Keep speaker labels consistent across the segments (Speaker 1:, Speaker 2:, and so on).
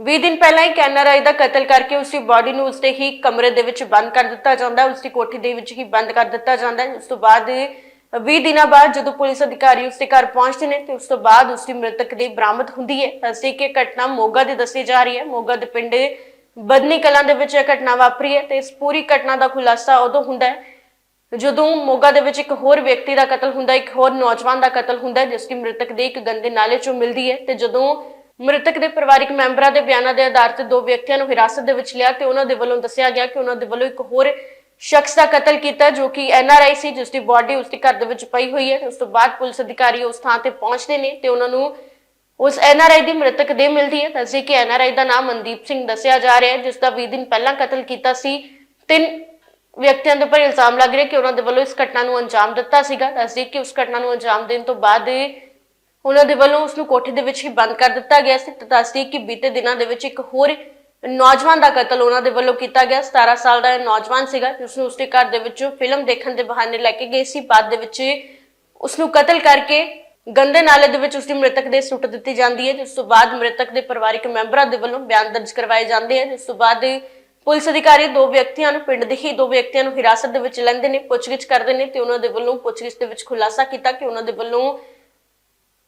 Speaker 1: 20 ਦਿਨ ਪਹਿਲਾਂ ਹੀ ਕੈਨਰਾਈ ਦਾ ਕਤਲ ਕਰਕੇ ਉਸ ਦੀ ਬਾਡੀ ਨੂੰ ਉਸਦੇ ਹੀ ਕਮਰੇ ਦੇ ਵਿੱਚ ਬੰਦ ਕਰ ਦਿੱਤਾ ਜਾਂਦਾ ਹੈ ਉਸ ਦੀ ਕੋਠੀ ਦੇ ਵਿੱਚ ਹੀ ਬੰਦ ਕਰ ਦਿੱਤਾ ਜਾਂਦਾ ਹੈ। ਉਸ ਤੋਂ ਬਾਅਦ 20 ਦਿਨਾਂ ਬਾਅਦ ਜਦੋਂ ਪੁਲਿਸ ਅਧਿਕਾਰੀ ਉਸ ਦੇ ਘਰ ਪਹੁੰਚਦੇ ਨੇ, ਤੇ ਉਸ ਤੋਂ ਬਾਅਦ ਉਸ ਦੀ ਮ੍ਰਿਤਕ ਦੀ ਬਰਾਮਦ ਹੁੰਦੀ ਹੈ। ਅਸੀਂ ਕਿ ਘਟਨਾ ਮੋਗਾ ਦੀ ਦੱਸੀ ਜਾ ਰਹੀ ਹੈ। ਮੋਗਾ ਦੇ ਪਿੰਡ ਬਦਨੀ ਕਲਾਂ ਦੇ ਵਿੱਚ ਇਹ ਘਟਨਾ ਵਾਪਰੀ ਹੈ, ਤੇ ਇਸ ਪੂਰੀ ਘਟਨਾ ਦਾ ਖੁਲਾਸਾ ਉਦੋਂ ਹੁੰਦਾ ਹੈ, ਜਦੋਂ ਮੋਗਾ ਦੇ ਵਿੱਚ ਇੱਕ ਹੋਰ ਵਿਅਕਤੀ ਦਾ ਕਤਲ ਹੁੰਦਾ ਇੱਕ ਹੋਰ ਨੌਜਵਾਨ ਦਾ ਕਤਲ ਹੁੰਦਾ ਜਿਸ ਦੀ ਮ੍ਰਿਤਕ ਦੇ ਇੱਕ ਗੰਦੇ ਨਾਲੇ ਚੋਂ ਮਿਲਦੀ ਹੈ। ਤੇ ਜਦੋਂ ਮ੍ਰਿਤਕ ਦੇ ਪਰਿਵਾਰਕ ਮੈਂਬਰਾਂ ਦੇ ਬਿਆਨਾਂ ਦੇ ਆਧਾਰ ਤੇ ਦੋ ਵਿਅਕਤੀਆਂ ਨੂੰ ਹਿਰਾਸਤ ਦੇ ਵਿੱਚ ਲਿਆ ਤੇ ਉਹਨਾਂ ਦੇ ਵੱਲੋਂ ਦੱਸਿਆ ਗਿਆ ਕਿ ਉਹਨਾਂ ਦੇ ਵੱਲੋਂ ਇੱਕ ਹੋਰ ਸ਼ਖਸ ਦਾ ਕਤਲ ਕੀਤਾ ਜੋ ਕਿ ਐਨਆਰਆਈ ਸੀ, ਜਿਸ ਦੀ ਬਾਡੀ ਉਸ ਦੇ ਘਰ ਦੇ ਵਿੱਚ ਪਈ ਹੋਈ ਹੈ। ਉਸ ਤੋਂ ਬਾਅਦ ਪੁਲਿਸ ਅਧਿਕਾਰੀ ਉਸ ਥਾਂ ਤੇ ਪਹੁੰਚਦੇ ਨੇ ਤੇ ਉਹਨਾਂ ਨੂੰ ਉਸ ਐਨਆਰਆਈ ਦੀ ਮ੍ਰਿਤਕ ਦੇ ਮਿਲਦੀ ਹੈ। ਦੱਸੀ ਕਿ ਐਨਆਰਆਈ ਦਾ ਨਾਮ ਮਨਦੀਪ ਸਿੰਘ ਦੱਸਿਆ ਜਾ ਰਿਹਾ ਹੈ, ਜਿਸ ਦਾ 20 ਦਿਨ ਪਹਿਲਾਂ ਕਤਲ ਕੀਤਾ ਸੀ। ਤਿੰਨ ਵਿਅਕਤੀਆਂ ਦੇ ਉੱਪਰ ਇਲਜ਼ਾਮ ਲੱਗ ਰਿਹਾ ਕਿ ਉਹਨਾਂ ਦੇ ਵੱਲੋਂ ਇਸ ਘਟਨਾ ਨੂੰ ਅੰਜਾਮ ਦਿੱਤਾ ਸੀਗਾ। ਦੱਸਦੀ ਕਿ ਉਸ ਘਟਨਾ ਨੂੰ ਅੰਜਾਮ ਦੇਣ ਤੋਂ ਬਾਅਦ ਉਹਨਾਂ ਦੇ ਵੱਲੋਂ ਉਸ ਨੂੰ ਕੋਠੇ ਦੇ ਵਿੱਚ ਹੀ ਬੰਦ ਕਰ ਦਿੱਤਾ ਗਿਆ ਸੀ। ਤੇ ਕਿ ਬੀਤੇ ਦਿਨਾਂ ਦੇ ਵਿੱਚ ਇੱਕ ਹੋਰ ਨੌਜਵਾਨ ਦਾ ਕਤਲ ਉਹਨਾਂ ਦੇ ਵੱਲੋਂ ਕੀਤਾ ਗਿਆ। 17 ਸਾਲ ਦਾ ਨੌਜਵਾਨ ਸੀਗਾ ਜਿਸ ਨੂੰ ਉਸਦੇ ਘਰ ਦੇ ਵਿੱਚੋਂ ਫਿਲਮ ਦੇਖਣ ਦੇ ਬਹਾਨੇ ਲੈ ਕੇ ਗਏ ਸੀ। ਬਾਅਦ ਦੇ ਵਿੱਚ ਉਸ ਨੂੰ ਕਤਲ ਕਰਕੇ ਗੰਦੇ ਨਾਲੇ ਦੇ ਵਿੱਚ ਉਸ ਮ੍ਰਿਤਕ ਦੇ ਸੁੱਟ ਦਿੱਤੀ ਜਾਂਦੀ ਹੈ, ਜਿਸ ਤੋਂ ਬਾਅਦ ਮ੍ਰਿਤਕ ਦੇ ਪਰਿਵਾਰਕ ਮੈਂਬਰਾਂ ਦੇ ਵੱਲੋਂ ਬਿਆਨ ਦਰਜ ਕਰਵਾਏ ਜਾਂਦੇ ਹਨ। ਜਿਸ ਤੋਂ ਬਾਅਦ ਪੁਲਿਸ ਅਧਿਕਾਰੀ ਦੋ ਵਿਅਕਤੀਆਂ ਨੂੰ, ਪਿੰਡ ਦੇ ਹੀ ਦੋ ਵਿਅਕਤੀਆਂ ਨੂੰ ਹਿਰਾਸਤ ਦੇ ਵਿੱਚ ਲੈਂਦੇ ਨੇ, ਪੁੱਛਗਿੱਛ ਕਰਦੇ ਨੇ ਤੇ ਉਹਨਾਂ ਦੇ ਵੱਲੋਂ ਪੁੱਛਗਿੱਛ ਦੇ ਵਿੱਚ ਖੁਲਾਸਾ ਕੀਤਾ ਕਿ ਉਹਨਾਂ ਦੇ ਵੱਲੋਂ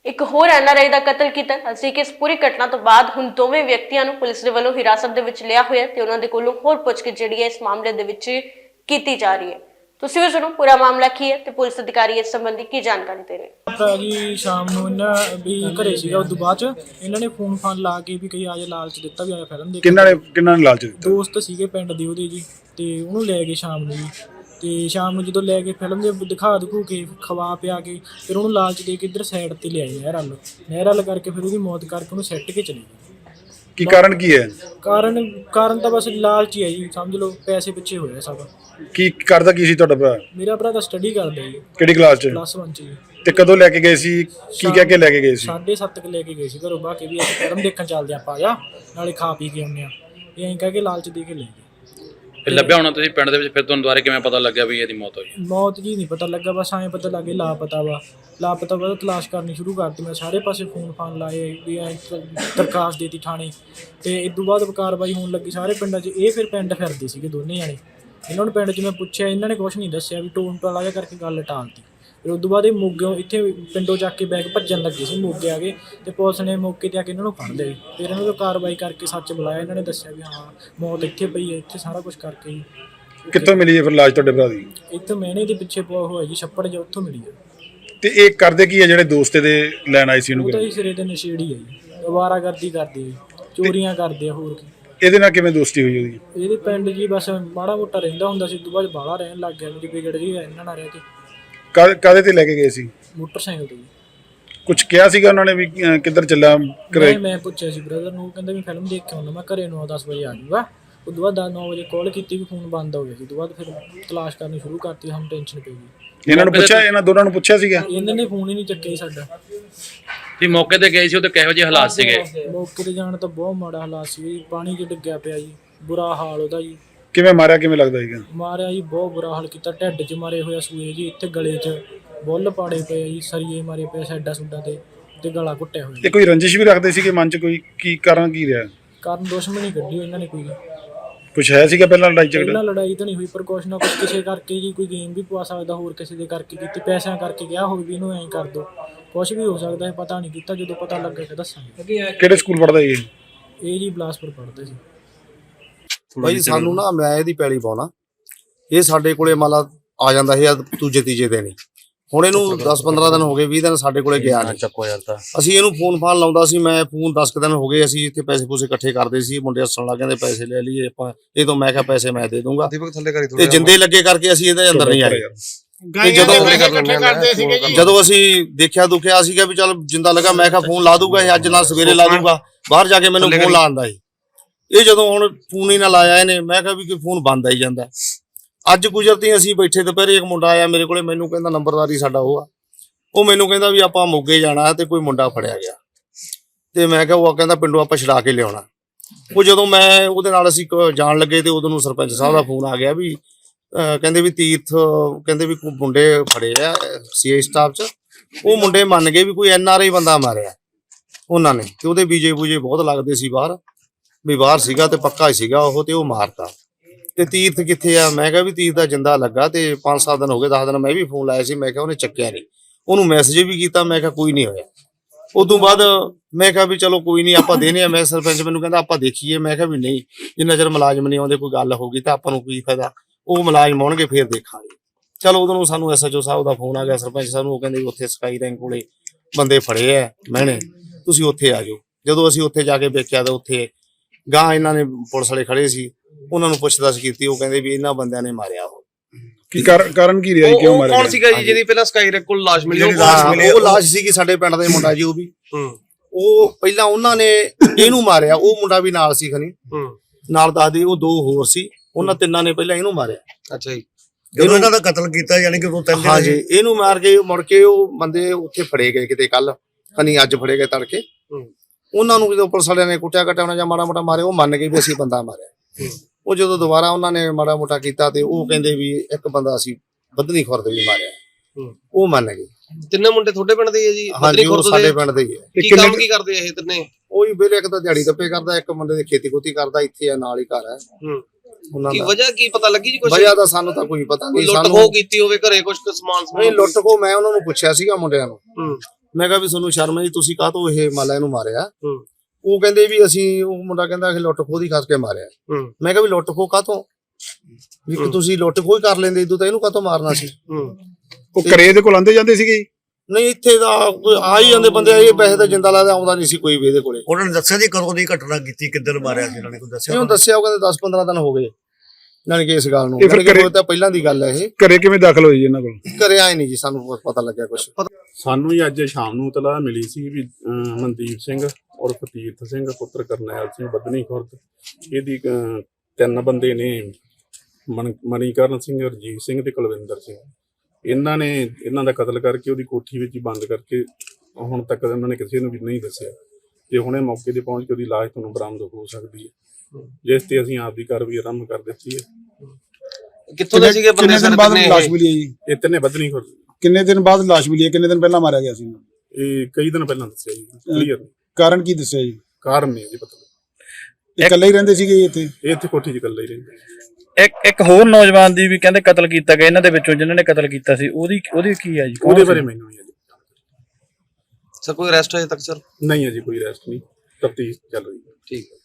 Speaker 1: ਇੱਕ ਹੋਰ ਐਨਆਰਆਈ ਦਾ ਕਤਲ ਕੀਤਾ। ਅਸੀਂ ਕਿ ਇਸ ਪੂਰੀ ਘਟਨਾ ਤੋਂ ਬਾਅਦ ਹੁਣ ਦੋਵੇਂ ਵਿਅਕਤੀਆਂ ਨੂੰ ਪੁਲਿਸ ਦੇ ਵੱਲੋਂ ਹਿਰਾਸਤ ਦੇ ਵਿੱਚ ਲਿਆ ਹੋਇਆ ਤੇ ਉਹਨਾਂ ਦੇ ਕੋਲੋਂ ਹੋਰ ਪੁੱਛਗਿੱਛ ਜਿਹੜੀ ਹੈ ਇਸ ਮਾਮਲੇ ਦੇ ਵਿੱਚ ਕੀਤੀ ਜਾ ਰਹੀ ਹੈ। ਤੁਸੀਂ ਵੀ ਸੁਣੋ ਪੂਰਾ ਮਾਮਲਾ ਕੀ ਹੈ ਤੇ ਪੁਲਿਸ ਅਧਿਕਾਰੀ ਇਸ ਸੰਬੰਧੀ ਕੀ ਜਾਣਕਾਰੀ ਦੇ ਰਹੇ ਨੇ?
Speaker 2: ਭਰਾ ਜੀ ਸ਼ਾਮ ਨੂੰ ਇਹਨਾਂ ਵੀ ਘਰੇ ਸੀਗਾ ਉਸ ਤੋਂ ਬਾਅਦ ਚ ਇਹਨਾਂ ਨੇ ਫੋਨ ਫਾਨ ਲਾ ਕੇ ਵੀ ਕਈ ਆਜੇ ਲਾਲਚ ਦਿੱਤਾ ਵੀ ਆਇਆ ਫਿਲਮ ਦੇਖ
Speaker 3: ਕਿੰਨਾਂ ਨੇ ਕਿੰਨਾਂ ਨੇ ਲਾਲਚ ਦਿੱਤਾ?
Speaker 2: ਦੋਸਤ ਸੀਗੇ ਪਿੰਡ ਦੇ ਉਹਦੇ ਜੀ ਤੇ ਉਹਨੂੰ ਲੈ ਗਏ ਸ਼ਾਮ ਨੂੰ ਜੀ। ਤੇ ਸ਼ਾਮ ਨੂੰ ਜਦੋਂ ਲੈ ਕੇ ਫਿਲਮ ਦੇ ਦਿਖਾ ਦਿਖੂ ਕੇ ਖਵਾ ਪਿਆ ਕੇ ਫਿਰ ਉਹਨੂੰ ਲਾਲਚ ਦੇ ਕੇ ਇੱਧਰ ਸਾਈਡ ਤੇ ਲਿਆਏ ਨਹਿਰ ਵੱਲ। ਨਹਿਰ ਵੱਲ ਕਰਕੇ ਫਿਰ ਉਹਦੀ ਮੌਤ ਕਰਕੇ ਉਹਨੂੰ ਸੱਟ ਕੇ ਚਲੇ ਗਏ।
Speaker 3: ਕੀ ਕਾਰਨ ਕੀ ਹੈ?
Speaker 2: ਕਾਰਨ ਕਾਰਨ ਤਾਂ ਬਸ ਲਾਲਚ ਹੀ ਹੈ ਜੀ ਸਮਝ ਲਓ ਪੈਸੇ ਪਿੱਛੇ ਹੋਇਆ ਸਭ।
Speaker 3: ਕੀ ਕਰਦਾ ਕੀ ਸੀ ਤੁਹਾਡਾ ਭਰਾ?
Speaker 2: ਮੇਰਾ ਭਰਾ ਤਾਂ ਸਟੱਡੀ ਕਰਦਾ ਜੀ।
Speaker 3: ਕਿਹੜੀ ਕਲਾਸ 'ਚ?
Speaker 2: ਪਲੱਸ 1 ਚ ਜੀ।
Speaker 3: ਤੇ ਕਦੋਂ ਲੈ ਕੇ ਗਏ ਸੀ? ਕੀ ਕਹਿ ਕੇ ਲੈ ਕੇ ਗਏ ਸੀ?
Speaker 2: ਸਾਢੇ ਸੱਤ ਕੁ ਲੈ ਕੇ ਗਏ ਸੀ ਘਰੋਂ ਬਾ ਕੇ ਵੀ ਅਸੀਂ ਫਿਲਮ ਦੇਖਣ ਚੱਲਦੇ ਆਪਾਂ ਆ ਨਾਲੇ ਖਾ ਪੀ ਕੇ ਆਉਂਦੇ ਆ ਇਹ ਐਂ ਕਹਿ ਕੇ ਲਾਲਚ ਦੇ ਕੇ ਲੈ ਗਏ।
Speaker 4: ਫਿਰ ਲੱਭਿਆ ਹੋਣਾ ਤੁਸੀਂ ਪਿੰਡ ਦੇ ਵਿੱਚ, ਫਿਰ ਤੁਹਾਨੂੰ ਦੁਬਾਰੇ ਕਿਵੇਂ ਪਤਾ ਲੱਗਿਆ ਵੀ ਇਹਦੀ ਮੌਤ ਹੋਈ ਹੈ?
Speaker 2: ਮੌਤ ਜੀ ਨਹੀਂ ਪਤਾ ਲੱਗਾ, ਬਸ ਐਂ ਪਤਾ ਲੱਗੇ ਲਾਪਤਾ ਵਾ। ਲਾਪਤਾ ਬਾਅਦ ਤਲਾਸ਼ ਕਰਨੀ ਸ਼ੁਰੂ ਕਰਤੀ ਮੈਂ ਸਾਰੇ ਪਾਸੇ ਫੋਨ ਫਾਨ ਲਾਏ ਵੀ ਐਂ ਦ- ਦਰਖਾਸਤ ਦੇਤੀ ਥਾਣੇ। ਤੇ ਇਸ ਤੋਂ ਬਾਅਦ ਕਾਰਵਾਈ ਹੋਣ ਲੱਗੀ ਸਾਰੇ ਪਿੰਡਾਂ 'ਚ। ਇਹ ਫਿਰ ਪਿੰਡ ਫਿਰਦੇ ਸੀਗੇ ਦੋਨੇ ਜਾਣੇ। ਇਹਨਾਂ ਨੂੰ ਪਿੰਡ 'ਚ ਮੈਂ ਪੁੱਛਿਆ, ਇਹਨਾਂ ਨੇ ਕੁਝ ਨਹੀਂ ਦੱਸਿਆ ਵੀ ਟੋਨ ਟਾਲਾ ਜਿਹਾ ਕਰਕੇ ਗੱਲ ਟਾਲਤੀ। ਫਿਰ ਤੋਂ ਬਾਅਦ ਇਹ ਮੋਗਿਓ ਇੱਥੇ ਪਿੰਡੋਂ ਚੱਕ ਕੇ ਬੈਗ ਭੱਜਣ ਲੱਗੇ ਸੀ ਮੋਗੇ ਆ ਗਏ ਤੇ ਪੁਲਿਸ ਨੇ ਮੌਕੇ ਤੇ ਆ ਕੇ ਇਹਨਾਂ ਨੂੰ ਫੜ ਜੀ। ਫਿਰ ਇਹਨਾਂ ਨੂੰ ਕਾਰਵਾਈ ਕਰਕੇ ਸੱਚ ਬੁਲਾਇਆ ਇਹਨਾਂ ਨੇ ਦੱਸਿਆ ਵੀ ਹਾਂ ਮੌਤ ਇੱਥੇ ਪਈ ਹੈ ਇੱਥੇ ਸਾਰਾ ਕੁਝ ਕਰਕੇ ਜੀ
Speaker 3: ਕਿੱਥੋਂ ਮਿਲੀ ਹੈ ਫਿਰ ਲਾਜ ਤੁਹਾਡੇ ਭਰਾ ਦੀ?
Speaker 2: ਇੱਥੇ ਮਹਿਣੇ ਦੇ ਪਿੱਛੇ ਪਵਾ ਹੋਇਆ ਜੀ ਛੱਪੜ ਜਿਹਾ ਉੱਥੋਂ ਮਿਲੀ ਆ
Speaker 3: ਤੇ ਇਹ ਕਰਦੇ ਕੀ ਹੈ ਜਿਹੜੇ ਦੋਸਤ ਦੇ ਲੈਣ ਆਏ ਸੀ
Speaker 2: ਉਹ ਤਾਂ
Speaker 3: ਇਹਨੂੰ
Speaker 2: ਹੀ ਸਿਰੇ ਤੇ ਨਸ਼ੇੜੀ ਆ ਜੀ ਅਵਾਰਾਗਰਦੀ ਕਰਦੇ ਆ ਜੀ, ਚੋਰੀਆਂ ਕਰਦੇ ਆ ਹੋਰ ਕੀ।
Speaker 3: ਇਹਦੇ ਨਾਲ ਕਿਵੇਂ ਦੋਸਤੀ ਹੋਈ ਉਹਦੀ?
Speaker 2: ਇਹਦੇ ਪਿੰਡ ਜੀ ਬਸ ਮਾੜਾ ਮੋਟਾ ਰਹਿੰਦਾ ਹੁੰਦਾ ਸੀ ਉਦੋਂ ਬਾਅਦ ਬਾਹਲਾ ਰਹਿਣ ਲੱਗ ਗਿਆ ਜੀ ਵਿਗੜ ਜੀ ਇਹਨਾਂ ਨਾਲ ਰਹਿ ਕੇ।
Speaker 3: ਕਾ- ਕਾਹਦੇ ਤੇ ਲੈ ਕੇ ਗਏ ਸੀ?
Speaker 2: ਮੋਟਰਸਾਈਕਲ ਤੇ ਜੀ।
Speaker 3: ਕੁਝ ਕਿਹਾ ਸੀਗਾ ਉਹਨਾਂ ਨੇ ਵੀ ਅਹ, ਕਿੱਧਰ ਚੱਲਾ ਘਰੇ?
Speaker 2: ਮੈਂ ਮੈਂ ਪੁੱਛਿਆ ਸੀ ਬ੍ਰਦਰ ਨੂੰ ਉਹ ਕਹਿੰਦਾ ਵੀ ਫਿਲਮ ਦੇਖ ਕੇ ਆਉਂਦਾ ਮੈਂ ਘਰੇ ਨੂੰ 10 ਵਜੇ ਆ ਜਾਊਗਾ ਉਦੋਂ ਬਾਅਦ 9 ਵਜੇ ਕਾਲ ਕੀਤੀ ਵੀ ਫੋਨ ਬੰਦ ਹੋ ਗਿਆ ਸੀ। ਉਦੋਂ ਬਾਅਦ ਫਿਰ ਤਲਾਸ਼ ਕਰਨੀ ਸ਼ੁਰੂ ਕਰਤੀ ਹਮ ਟੈਨਸ਼ਨ ਪੈ ਗਈ।
Speaker 3: ਇਹਨਾਂ ਨੂੰ ਪੁੱਛਿਆ ਇਹਨਾਂ ਦੋਨਾਂ ਨੂੰ ਪੁੱਛਿਆ ਸੀਗਾ?
Speaker 2: ਇਹਨਾਂ ਨੇ ਫੋਨ ਹੀ ਨਹੀਂ ਚੱਕਿਆ ਜੀ ਸਾਡਾ।
Speaker 4: ਤੁਸੀਂ ਮੌਕੇ ਤੇ ਗਏ ਸੀ ਉਹਦੇ ਕਿਹੋ ਜਿਹੇ ਹਾਲਾਤ ਸੀਗੇ?
Speaker 2: ਮੌਕੇ ਤੇ ਜਾਣ ਤਾਂ ਬਹੁਤ ਮਾੜਾ ਹਾਲਾਤ ਸੀ ਜੀ। ਪਾਣੀ 'ਚ ਡਿੱਗਿਆ ਪਿਆ ਜੀ। ਬੁਰਾ ਹਾਲ ਉਹਦਾ ਜੀ।
Speaker 3: ਕਿਵੇਂ ਮਾਰਿਆ ਕਿਵੇਂ ਲੱਗਦਾ ਸੀਗਾ?
Speaker 2: ਮਾਰਿਆ ਜੀ ਬਹੁਤ ਬੁਰਾ ਹਾਲ ਕੀਤਾ। ਢਿੱਡ 'ਚ ਮਾਰੇ ਹੋਇਆ ਸੂਏ ਜੀ ਇੱਥੇ ਗਲੇ 'ਚ ਬੁੱਲ ਪਾੜੇ ਪਏ ਜੀ ਸਰੀਏ ਮਾਰੇ ਪਏ ਸਾਈਡਾਂ ਸੁੱਡਾਂ ਤੇ ਤੇ ਗਲਾ ਘੁੱਟਿਆ ਹੋਇਆ।
Speaker 3: ਇਹ ਕੋਈ ਰੰਜਿਸ਼ ਵੀ ਰੱਖਦੇ ਸੀਗੇ ਮਨ 'ਚ? ਕੋਈ ਕੀ ਕਾਰਨ ਕੀ ਰਿਹਾ?
Speaker 2: ਕਾਰਨ ਦੁਸ਼ਮਣੀ ਕੱਢੀ ਹੋਈ ਇਹਨਾਂ ਨੇ ਕੋਈ
Speaker 3: ਕੁਝ ਹੈ ਸੀਗਾ ਪਹਿਲਾਂ ਲੜਾਈ ਝਗੜਾ?
Speaker 2: ਪਹਿਲਾਂ ਲੜਾਈ ਤਾਂ ਨਹੀਂ ਹੋਈ ਪਰ ਕੁਛ ਨਾ ਕੁਛ ਕਿਸੇ ਕਰਕੇ ਜੀ ਕੋਈ ਗੇਮ ਵੀ ਪਵਾ ਸਕਦਾ ਹੋਰ ਕਿਸੇ ਦੇ ਕਰਕੇ ਕੀਤੀ ਪੈਸਿਆਂ ਕਰਕੇ ਗਿਆ ਹੋਵੇ ਵੀ ਇਹਨੂੰ ਐਂ ਕਰ ਦੋ। ਕੁਛ ਵੀ ਹੋ ਸਕਦਾ ਹੈ ਪਤਾ ਨਹੀਂ ਕੀਤਾ ਜਦੋਂ ਪਤਾ ਲੱਗਾ ਤਾਂ ਦੱਸਾਂਗੇ।
Speaker 3: ਕਿਹੜੇ ਸਕੂਲ ਪੜਦਾ ਇਹ?
Speaker 2: ਇਹ ਜੀ ਬਲਾਸਪੁਰ ਪੜਦੇ ਸੀ
Speaker 5: ਭਾਈ ਸਾਨੂੰ ਨਾ ਮੈਂ ਇਹਦੀ ਪੈਲੀ ਪਾਉਣਾ। ਇਹ ਸਾਡੇ ਕੋਲੇ ਮੰਨ ਲਾ ਆ ਜਾਂਦਾ ਇਹ ਦੂਜੇ ਤੀਜੇ ਦਿਨ ਹੀ। ਹੁਣ ਇਹਨੂੰ 10-15 ਦਿਨ ਹੋ ਗਏ 20 ਦਿਨ ਸਾਡੇ ਕੋਲੇ ਗਿਆ ਨਹੀਂ।
Speaker 4: ਚੱਕੋ ਯਾਰ ਤਾਂ।
Speaker 5: ਅਸੀਂ ਇਹਨੂੰ ਫੋਨ ਫਾਨ ਲਾਉਂਦਾ ਸੀ ਮੈਂ ਫੋਨ 10 ਕੁ ਦਿਨ ਹੋ ਗਏ ਅਸੀਂ ਇੱਥੇ ਪੈਸੇ ਪੂਸੇ ਇਕੱਠੇ ਕਰਦੇ ਸੀ ਮੁੰਡੇ ਹੱਸਣ ਲੱਗ ਜਾਂਦੇ ਪੈਸੇ ਲੈ ਲਈਏ ਆਪਾਂ। ਇਹ ਤੋਂ ਮੈਂ ਕਿਹਾ ਪੈਸੇ ਮੈਂ ਦੇ ਦੂੰਗਾ। ਤੇ ਜਿੰਦੇ ਲੱਗੇ ਕਰਕੇ ਅਸੀਂ ਇਹਦੇ ਅੰਦਰ ਨਹੀਂ ਆਏ। ਤੇ ਜਦੋਂ ਜਦੋਂ ਅਸੀਂ ਦੇਖਿਆ ਦੁਖਿਆ ਸੀਗਾ ਵੀ ਚੱਲ ਜਿੰਦਾ ਲੱਗਾ ਮੈਂ ਕਿਹਾ ਫੋਨ ਲਾ ਦੂਗਾ ਇਹ ਅੱਜ ਨਾਲ ਸਵੇਰੇ ਲਾ ਦੂਗਾ। ਬਾਹਰ ਜਾ ਕੇ ਮੈਨੂੰ ਫੋਨ ਲਾਉਂਦਾ ਸੀ। ਇਹ ਜਦੋਂ ਹੁਣ ਫੋਨ ਹੀ ਨਾਲ ਆਇਆ ਇਹਨੇ, ਮੈਂ ਕਿਹਾ ਵੀ ਕਿ ਫੋਨ ਬੰਦ ਆਈ ਜਾਂਦਾ। ਅੱਜ ਗੁਜਰਤੀ ਅਸੀਂ ਬੈਠੇ ਦੁਪਹਿਰੇ, ਇੱਕ ਮੁੰਡਾ ਆਇਆ ਮੇਰੇ ਕੋਲੇ, ਮੈਨੂੰ ਕਹਿੰਦਾ ਨੰਬਰਦਾਰੀ ਸਾਡਾ ਉਹ ਆ। ਉਹ ਮੈਨੂੰ ਕਹਿੰਦਾ ਵੀ ਆਪਾਂ ਮੋਗੇ ਜਾਣਾ ਤੇ ਕੋਈ ਮੁੰਡਾ ਫੜਿਆ ਗਿਆ। ਤੇ ਮੈਂ ਕਿਹਾ, ਉਹ ਕਹਿੰਦਾ ਪਿੰਡੋਂ ਆਪਾਂ ਛਡਾ ਕੇ ਲਿਆਉਣਾ। ਉਹ ਜਦੋਂ ਮੈਂ ਉਹਦੇ ਨਾਲ ਅਸੀਂ ਜਾਣ ਲੱਗੇ ਤੇ ਉਦੋਂ ਨੂੰ ਸਰਪੰਚ ਸਾਹਿਬ ਦਾ ਫੋਨ ਆ ਗਿਆ ਵੀ, ਅਹ, ਕਹਿੰਦੇ ਵੀ ਤੀਰਥ, ਕਹਿੰਦੇ ਵੀ ਕੋਈ ਮੁੰਡੇ ਫੜੇ ਆ ਸੀਏ ਸਟਾਫ ਚ। ਉਹ ਮੁੰਡੇ ਮੰਨ ਗਏ ਵੀ ਕੋਈ ਐਨ ਆਰ ਆਈ ਬੰਦਾ ਮਾਰਿਆ ਉਹਨਾਂ ਨੇ। ਤੇ ਉਹਦੇ ਬੀਜੇ ਬੂਜੇ ਬਹੁਤ ਲੱਗਦੇ ਸੀ ਬਾਹਰ। ਵੀ ਬਾਹਰ ਸੀਗਾ ਤੇ ਪੱਕਾ ਹੀ ਸੀਗਾ ਉਹ ਤੇ ਉਹ ਮਾਰਤਾ। ਤੇ ਤੀਰਥ ਕਿੱਥੇ ਆ? ਮੈਂ ਕਿਹਾ ਵੀ ਤੀਰਥ ਦਾ ਜਿੰਦਾ ਲੱਗਾ ਤੇ 5-7 ਦਿਨ ਹੋ ਗਏ 10 ਦਿਨ ਮੈਂ ਵੀ ਫੋਨ ਲਾਇਆ ਸੀ, ਮੈਂ ਕਿਹਾ ਉਹਨੇ ਚੱਕਿਆ ਨਹੀਂ। ਉਹਨੂੰ ਮੈਸੇਜ ਵੀ ਕੀਤਾ, ਮੈਂ ਕਿਹਾ ਕੋਈ ਨਹੀਂ ਹੋਇਆ। ਉਦੋਂ ਬਾਅਦ ਮੈਂ ਕਿਹਾ ਵੀ ਚਲੋ ਕੋਈ ਨਹੀਂ, ਆਪਾਂ ਦੇਨੇ ਆ। ਮੈਂ ਸਰਪੰਚ ਮੈਨੂੰ ਕਹਿੰਦਾ, ਆਪਾਂ ਦੇਖੀਏ। ਮੈਂ ਕਿਹਾ ਵੀ ਨਹੀਂ, ਜਿੰਨਾ ਚਿਰ ਮੁਲਾਜ਼ਮ ਨਹੀਂ ਆਉਂਦੇ, ਕੋਈ ਗੱਲ ਹੋਗੀ ਤਾਂ ਆਪਾਂ ਨੂੰ ਕੀ ਫਾਇਦਾ? ਉਹ ਮੁਲਾਜ਼ਮ ਆਉਣਗੇ, ਫੇਰ ਦੇਖਾਂਗੇ। ਚਲੋ ਉਦੋਂ ਨੂੰ ਸਾਨੂੰ ਐਸਐਚਓ ਸਾਹਿਬ ਦਾ ਫੋਨ ਆ ਗਿਆ, ਸਰਪੰਚ ਸਾਹਿਬ ਨੂੰ, ਉਹ ਕਹਿੰਦੇ ਵੀ ਉੱਥੇ ਸਕਾਈ ਰੈਂਕ ਕੋਲੇ ਬੰਦੇ ਫੜੇ ਆ ਮੈਨੇ। ਤੁਸੀਂ ਉੱਥੇ ਆ ਜਾਓ। ਜਦੋਂ ਅਸੀਂ ਉੱਥੇ ਜਾ ਕੇ ਵੇਖਿਆ ਤਾਂ ਉੱਥੇ ਗਾਂ ਇਹਨਾਂ ਨੇ ਪੁਲਿਸ ਵਾਲੇ ਖੜੇ ਸੀ। ਉਹਨਾਂ ਨੂੰ ਪੁੱਛਦਾਸ ਕੀਤੀ ਉਹ ਕਹਿੰਦੇ ਵੀ ਇਹਨਾਂ ਬੰਦਿਆਂ ਨੇ ਮਾਰਿਆ ਉਹ।
Speaker 3: ਕੀ ਕਾਰ- ਕਾਰਨ ਕੀ ਰਿਹਾ ਜੀ?
Speaker 6: ਉਹ
Speaker 3: ਕਿਉਂ
Speaker 6: ਉਹ
Speaker 3: ਮਾਰਿਆ
Speaker 6: ਕੌਣ? ਸੀਗਾ ਜੀ ਜਿਹਦੀ ਪਹਿਲਾਂ ਸਕਾਈ ਰੈਕ ਕੋਲ ਲਾਸ਼ ਮਿਲੀ? ਉਹ
Speaker 5: ਉਹ ਲਾਸ਼ ਸੀਗੀ ਸਾਡੇ ਪਿੰਡ ਦਾ ਮੁੰਡਾ ਜੀ ਉਹ ਵੀ।
Speaker 6: ਹੂੰ।
Speaker 5: ਉਹ ਪਹਿਲਾਂ ਉਹਨਾਂ ਨੇ ਇਹਨੂੰ ਮਾਰਿਆ ਉਹ ਮੁੰਡਾ ਵੀ ਨਾਲ ਸੀ ਖਨੀ
Speaker 6: ਹੂੰ।
Speaker 5: ਨਾਲ ਦੱਸਦੇ ਉਹ ਦੋ ਹੋਰ ਸੀ। ਉਹਨਾਂ ਤਿੰਨਾਂ ਨੇ ਪਹਿਲਾਂ ਇਹਨੂੰ ਮਾਰਿਆ।
Speaker 6: ਅੱਛਾ ਜੀ।
Speaker 5: ਜਦੋਂ
Speaker 7: ਇਹਨਾਂ ਦਾ ਕਤਲ ਕੀਤਾ ਯਾਨੀ ਕਿ ਉਹ ਤਿੰਨ
Speaker 5: ਹਾਂ ਜੀ ਇਹਨੂੰ ਮਾਰ ਕੇ ਮੁੜ ਕੇ ਉਹ ਬੰਦੇ ਉੱਥੇ ਫੜੇ ਗਏ ਕਿਤੇ ਕੱਲ ਖਨੀ ਅੱਜ ਫੜੇ ਗਏ ਤੜਕੇ।
Speaker 6: ਹੂੰ।
Speaker 5: ਉਹਨਾਂ ਨੂੰ ਜਦੋਂ ਪੁਲਿਸ ਵਾਲਿਆਂ ਨੇ ਕੁੱਟਿਆ ਕਟਾਉਣਾ ਜਾਂ ਮਾੜਾ ਮੋਟਾ ਮਾਰਿਆ ਉਹ ਮੰਨ ਗਏ ਵੀ ਅਸੀਂ ਬੰਦਾ ਮਾਰਿਆ। ਉਹ ਜਦੋਂ ਦੁਬਾਰਾ ਉਹਨਾਂ ਨੇ ਮਾੜਾ ਮੋਟਾ ਕੀਤਾ ਤੇ ਉਹ ਕਹਿੰਦੇ ਵੀ ਇੱਕ ਬੰਦਾ ਅਸੀਂ ਬੱਦਨੀ ਖੁਰਦ ਵੀ ਮਾਰਿਆ। ਉਹ ਮੰਨ ਗਏ।
Speaker 6: ਤਿੰਨੇ ਮੁੰਡੇ ਤੁਹਾਡੇ ਪਿੰਡ ਦੇ ਹੀ ਆ ਜੀ?
Speaker 5: ਉਹ
Speaker 6: ਖੁਰਦ
Speaker 5: ਸਾਡੇ
Speaker 6: ਦੇ?
Speaker 5: ਪਿੰਡ ਦੇ ਹੀ ਹੈ
Speaker 6: ਕੀ ਕੰਮ ਕੀ ਕਰਦੇ ਆ ਇਹ ਤਿੰਨੇ?
Speaker 5: ਉਹ ਹੀ ਬਿਲ ਇੱਕ ਤਾਂ ਦਿਹਾੜੀ ਦੱਪੇ ਕਰਦਾ ਇੱਕ ਮੁੰਡੇ ਦੇ ਖੇਤੀ ਖੁਤੀ ਕਰਦਾ ਇੱਥੇ ਆ ਨਾਲ ਹੀ ਘਰ ਹੈ।
Speaker 6: ਕੀ ਵਜ੍ਹਾ ਕੀ ਪਤਾ ਲੱਗੀ ਜੀ ਕੁਛ?
Speaker 5: ਵਜ੍ਹਾ ਦਾ ਸਾਨੂੰ ਤਾਂ ਕੋਈ ਪਤਾ ਨਹੀਂ
Speaker 6: ਲੁੱਟ
Speaker 5: ਸਾਨੂੰ
Speaker 6: ਖੋ ਕੀਤੀ ਹੋਵੇ ਘਰੇ ਕੁਝ ਸਮਾਨ
Speaker 5: ਨਹੀਂ
Speaker 6: ਸਮੂਨ
Speaker 5: ਲੁੱਟ ਕੋ ਮੈਂ ਉਹਨਾਂ ਨੂੰ ਪੁੱਛਿਆ ਸੀਗਾ ਮੁੰਡਿਆਂ ਨੂੰ।
Speaker 6: ਹੂੰ।
Speaker 5: ਮੈਂ ਕਿਹਾ ਵੀ ਤੁਹਾਨੂੰ ਸ਼ਰਮ ਨਹੀਂ ਤੁਸੀਂ ਕਾਹਤੋਂ ਇਹ ਮਾਲਾ ਇਹਨੂੰ ਮਾਰਿਆ?
Speaker 6: ਹੂੰ।
Speaker 5: ਉਹ ਕਹਿੰਦੇ ਵੀ ਅਸੀਂ ਉਹ ਮੁੰਡਾ ਕਹਿੰਦਾ ਕਿ ਲੁੱਟ ਖੋਹ ਦੀ ਖਾਸ ਕੇ ਮਾਰਿਆ।
Speaker 6: ਹੂੰ।
Speaker 5: ਮੈਂ ਕਿਹਾ ਵੀ ਲੁੱਟ ਖੋਹ ਕਾਹਤੋਂ? ਵੀ ਕਿ ਤੁਸੀਂ ਲੁੱਟ ਖੋਹ ਹੀ ਕਰ ਲੈਂਦੇ ਇਦੋਂ ਤਾਂ ਇਹਨੂੰ ਕਾਹਤੋਂ ਮਾਰਨਾ ਸੀ?
Speaker 6: ਹੂੰ।
Speaker 3: ਉਹ ਘਰੇ ਇਹਦੇ ਕੋਲ ਆਂਦੇ ਜਾਂਦੇ ਸੀਗੇ ਜੀ?
Speaker 5: ਨਹੀਂ ਇੱਥੇ ਦਾ ਕੋਈ ਆ ਹੀ ਜਾਂਦੇ ਬੰਦੇ ਇਹ ਪੈਸੇ ਤਾਂ ਜਿੰਦਾ ਲੱਗਦਾ ਆਉਂਦਾ ਨਹੀਂ ਸੀ ਕੋਈ ਵੀ ਇਹਦੇ ਕੋਲੇ।
Speaker 7: ਉਹਨਾਂ ਨੇ ਦੱਸਿਆ ਜੀ ਕਦੋਂ ਦੀ ਘਟਨਾ ਕੀਤੀ ਕਿੱਦਣ ਮਾਰਿਆ ਸੀ ਇਹਨਾਂ ਨੇ ਕੋਈ ਦੱਸਿਆ
Speaker 5: ਇਹਨੂੰ ਦੱਸਿਆ ਉਹ ਕਹਿੰਦੇ 10 15 ਦਿਨ ਹੋ ਗਏ। ਜਾਣੀ ਕਿ ਇਸ ਗੱਲ ਨੂੰ।
Speaker 3: ਇਹ ਫਿਰ
Speaker 5: ਜਾਣੀ ਕਿ
Speaker 3: ਘਰੇ-
Speaker 5: ਉਹ ਤਾਂ ਪਹਿਲਾਂ ਦੀ ਗੱਲ ਹੈ ਇਹ।
Speaker 3: ਘਰੇ ਕਿਵੇਂ ਦਾਖਲ ਹੋਈ ਜੀ ਇਹਨਾਂ ਕੋਲ?
Speaker 5: ਘਰੇ ਆਏ ਨਹੀਂ ਜੀ ਸਾਨੂੰ ਕੁਛ ਪਤਾ ਲੱਗਿਆ ਕੁਝ
Speaker 8: ਸਾਨੂੰ ਹੀ ਅੱਜ ਸ਼ਾਮ ਨੂੰ ਤਲਾਹ ਮਿਲੀ ਸੀ ਵੀ ਅਹ, ਮਨਦੀਪ ਸਿੰਘ ਔਰ ਫਤੀਰਥ ਸਿੰਘ ਪੁੱਤਰ ਕਰਨੈਲ ਸਿੰਘ ਬੱਦਨੀ ਖੁਰਦ। ਇਹਦੀ ਅਹ, ਤਿੰਨ ਬੰਦੇ ਨੇ ਮਣ- ਮਣੀਕਰਨ ਸਿੰਘ ਰਜੀਤ ਸਿੰਘ ਤੇ ਕੁਲਵਿੰਦਰ ਸਿੰਘ। ਇਹਨਾਂ ਨੇ ਇਹਨਾਂ ਦਾ ਕਤਲ ਕਰਕੇ ਉਹਦੀ ਕੋਠੀ ਵਿੱਚ ਹੀ ਬੰਦ ਕਰਕੇ ਹੁਣ ਤੱਕ ਉਹਨਾਂ ਨੇ ਕਿਸੇ ਨੂੰ ਵੀ ਨਹੀਂ ਦੱਸਿਆ। ਤੇ ਹੁਣੇ ਮੌਕੇ ਤੇ ਪਹੁੰਚ ਕੇ ਉਹਦੀ ਲਾਸ਼ ਤੁਹਾਨੂੰ ਬਰਾਮਦ ਹੋ ਸਕਦੀ ਹੈ। ਜਿਸ ਤੇ ਅਸੀਂ ਆਪਦੀ ਕਾਰਵਾਈ ਆਰੰਭ ਕਰ ਦਿੱਤੀ ਹੈ।
Speaker 6: ਕਿੱਥੋਂ ਦੇ ਸੀਗੇ ਬੰਦੇ
Speaker 3: ਕਿੰਨੇ ਦਿਨ
Speaker 6: ਸਾਰੇ
Speaker 3: ਬਾਅਦ ਲਾਸ਼? ਮਿਲੀ ਹੈ ਜੀ?
Speaker 8: ਇਹ ਤਿੰਨੇ ਬੱਦਨੀ ਖੁਰਦ
Speaker 3: ਕਿੰਨੇ ਦਿਨ ਬਾਅਦ ਲਾਸ਼ ਮਿਲੀ ਹੈ? ਕਿੰਨੇ ਦਿਨ ਪਹਿਲਾਂ ਮਾਰਿਆ ਗਿਆ ਸੀ?
Speaker 8: ਇਹ ਕਈ ਦਿਨ ਪਹਿਲਾਂ ਦੱਸਿਆ ਜੀ ਕਲੀਅਰ
Speaker 3: ਕਾਰਨ ਕੀ ਦੱਸਿਆ ਜੀ?
Speaker 8: ਕਾਰਨ ਨਹੀਂ ਜੀ ਪਤਾ।
Speaker 3: ਇਹ ਇਕੱਲੇ ਹੀ ਰਹਿੰਦੇ ਸੀਗੇ ਇੱਥੇ?
Speaker 8: ਇਹ ਇੱਥੇ ਕੋਠੀ 'ਚ ਇਕੱਲਾ ਹੀ ਰਹਿੰਦਾ
Speaker 9: ਇੱਕ ਇੱਕ ਹੋਰ ਨੌਜਵਾਨ ਦੀ ਵੀ ਕਹਿੰਦੇ ਕਤਲ ਕੀਤਾ ਗਿਆ ਇਹਨਾਂ ਦੇ ਵਿੱਚੋਂ ਜਿਨ੍ਹਾਂ ਨੇ ਕਤਲ ਕੀਤਾ ਸੀ ਉਹਦੀ ਉਹਦੀ ਕੀ ਹੈ ਜੀ?
Speaker 8: ਉਹਦੇ? ਬਾਰੇ ਮੈਨੂੰ ਨਹੀਂ ਹੈ ਜੀ
Speaker 6: ਸਰ ਕੋਈ ਅਰੈਸਟ ਹੋਇਆ ਤੱਕ ਸਰ
Speaker 8: ਨਹੀਂ ਹੈ ਜੀ ਕੋਈ ਰੈਸਟ ਨਹੀਂ। ਤਫਤੀਸ਼ ਚੱਲ ਰਹੀ ਹੈ।
Speaker 6: ਠੀਕ ਹੈ।